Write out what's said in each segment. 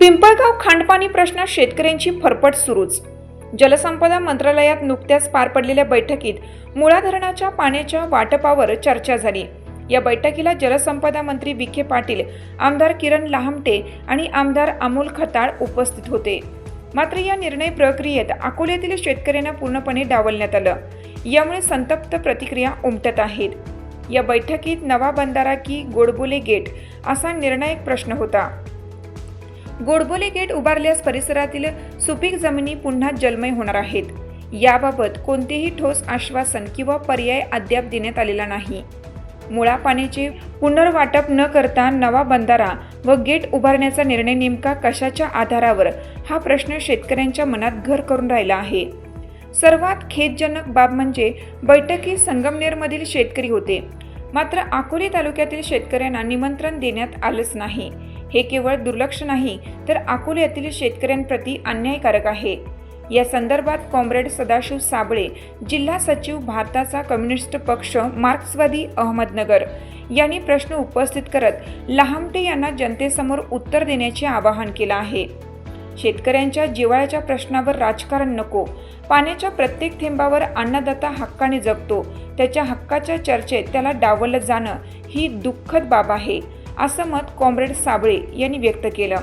पिंपळगाव खांडपाणी प्रश्न शेतकऱ्यांची फरफट सुरूच. जलसंपदा मंत्रालयात नुकत्याच पार पडलेल्या बैठकीत मुळा धरणाच्या पाण्याच्या वाटपावर चर्चा झाली. या बैठकीला जलसंपदा मंत्री विखे पाटील आमदार किरण लहामटे आणि आमदार अमोल खताळ उपस्थित होते. मात्र या निर्णय प्रक्रियेत अकोल्यातील शेतकऱ्यांना पूर्णपणे डावलण्यात आलं. यामुळे संतप्त प्रतिक्रिया उमटत आहेत. या बैठकीत नवा बंधारा की गोडबोले गेट असा निर्णायक प्रश्न होता. गोडबोले गेट उभारल्यास परिसरातील सुपीक जमिनी पुन्हा जलमय होणार आहेत. याबाबत कोणतेही ठोस आश्वासन किंवा पर्याय अद्याप देण्यात आलेला नाही. मुळा पाण्याचे पुनर्वाटप न करता नवा बंधारा व गेट उभारण्याचा निर्णय नेमका कशाच्या आधारावर हा प्रश्न शेतकऱ्यांच्या मनात घर करून राहिला आहे. सर्वात खेदजनक बाब म्हणजे बैठकीत संगमनेरमधील शेतकरी होते. मात्र अकोले तालुक्यातील शेतकऱ्यांना निमंत्रण देण्यात आलंच नाही. हे केवळ दुर्लक्ष नाही तर अकोल्यातील शेतकऱ्यांप्रती अन्यायकारक आहे. या संदर्भात कॉम्रेड सदाशिव साबळे जिल्हा सचिव भारताचा कम्युनिस्ट पक्ष मार्क्सवादी अहमदनगर यांनी प्रश्न उपस्थित करत लहामटे यांना जनतेसमोर उत्तर देण्याचे आवाहन केलं आहे. शेतकऱ्यांच्या जिवाळ्याच्या प्रश्नावर राजकारण नको. पाण्याच्या प्रत्येक थेंबावर अन्नदाता हक्काने जगतो. त्याच्या हक्काच्या चर्चेत त्याला डावलं जाणं ही दुःखद बाब आहे. असं मत कॉम्रेड साबळे यांनी व्यक्त केलं.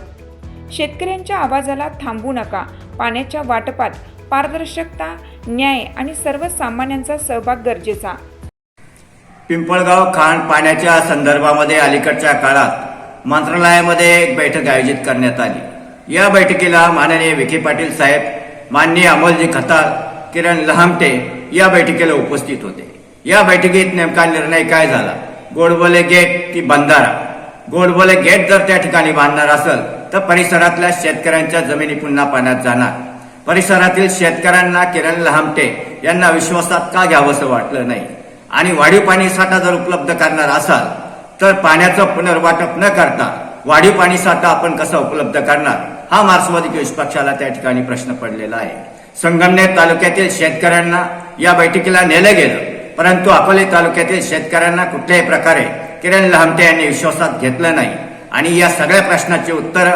शेतकऱ्यांच्या आवाजाला थांबू नका. पाण्याच्या वाटपात पारदर्शकता न्याय आणि सर्वसामान्यांचा सहभाग गरजेचा. पिंपळगाव खाण पाण्याच्या संदर्भामध्ये अलीकडच्या काळात मंत्रालयामध्ये एक बैठक आयोजित करण्यात आली. या बैठकीला माननीय विखे पाटील साहेब माननीय अमोलजी खतार किरण लहामटे या बैठकीला उपस्थित होते. या बैठकीत नेमका निर्णय काय झाला? गोडबोले गेट की बंधारा? गोडबोले गेट जर त्या ठिकाणी बांधणार असेल तर परिसरातल्या शेतकऱ्यांच्या जमिनी पुन्हा पाण्यात जाणार. परिसरातील शेतकऱ्यांना किरण लहामटे यांना विश्वासात का घ्यावंसं वाटलं नाही? आणि वाढीव पाणी साठा जर उपलब्ध करणार असाल तर पाण्याचं पुनर्वाटप न करता वाढीव पाणी साठा आपण कसा उपलब्ध करणार? हा मार्क्सवादी कम्युनिस्ट पक्षाला त्या ठिकाणी प्रश्न पडलेला आहे. संगमनेर तालुक्यातील शेतकऱ्यांना या बैठकीला नेलं गेलं परंतु अकोले तालुक्यातील शेतकऱ्यांना कुठल्याही प्रकारे किरण लहामटे यांनी विश्वासात घेतलं नाही. आणि या सगळ्या प्रश्नाचे उत्तर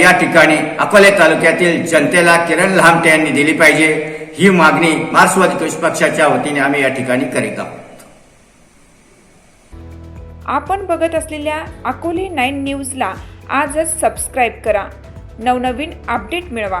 या ठिकाणी अकोले तालुक्यातील जनतेला किरण लहामटे यांनी दिली पाहिजे. ही मागणी मार्क्सवादी कम्युनिस्ट पक्षाच्या वतीने आम्ही या ठिकाणी करीत आहोत. आपण बघत असलेल्या अकोले नाईन न्यूजला आजच सबस्क्राईब करा. नवनवीन अपडेट मिळवा.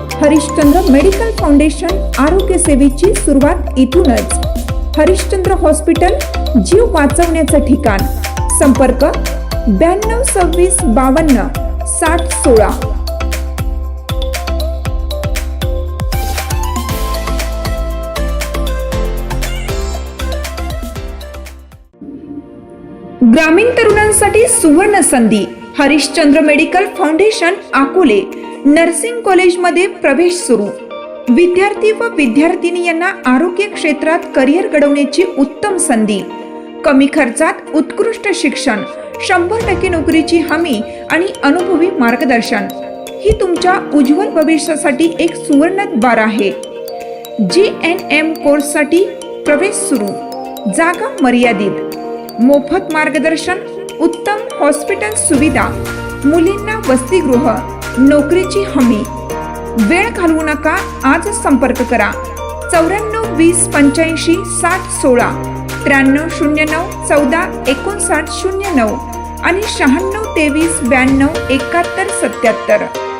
हरिश्चंद्र मेडिकल फाउंडेशन आरोग्य सेवेची सुरुवात इथूनच. हरिश्चंद्र हॉस्पिटल जीव वाचवण्याचं ठिकाण. संपर्क ब्याण्णव सव्वीस बावन्न साठ सोळा. ग्रामीण तरुणांसाठी सुवर्ण संधी. Harishchandra medical foundation Akole. Nursing कॉलेजमध्ये प्रवेश सुरू. विद्यार्थी व विद्यार्थिनी यांना आरोग्य क्षेत्रात करिअर घडवण्याची उत्तम संधी. कमी खर्चात उत्कृष्ट शिक्षण शंभर टक्के नोकरीची हमी आणि अनुभवी मार्गदर्शन. ही तुमच्या उज्ज्वल भविष्यासाठी एक सुवर्ण बार आहे. जी एन एम कोर्ससाठी प्रवेश सुरू. जागा मर्यादित. मोफत मार्गदर्शन उत्तम हॉस्पिटल सुविधा मुलींना वसतिगृह नोकरीची हमी. वेळ घालवू नका आज संपर्क करा. चौऱ्याण्णव वीस पंच्याऐंशी साठ सोळा. त्र्याण्णव शून्य नऊ चौदा एकोणसाठ शून्य नऊ आणि शहाण्णव तेवीस ब्याण्णव एकाहत्तर सत्याहत्तर.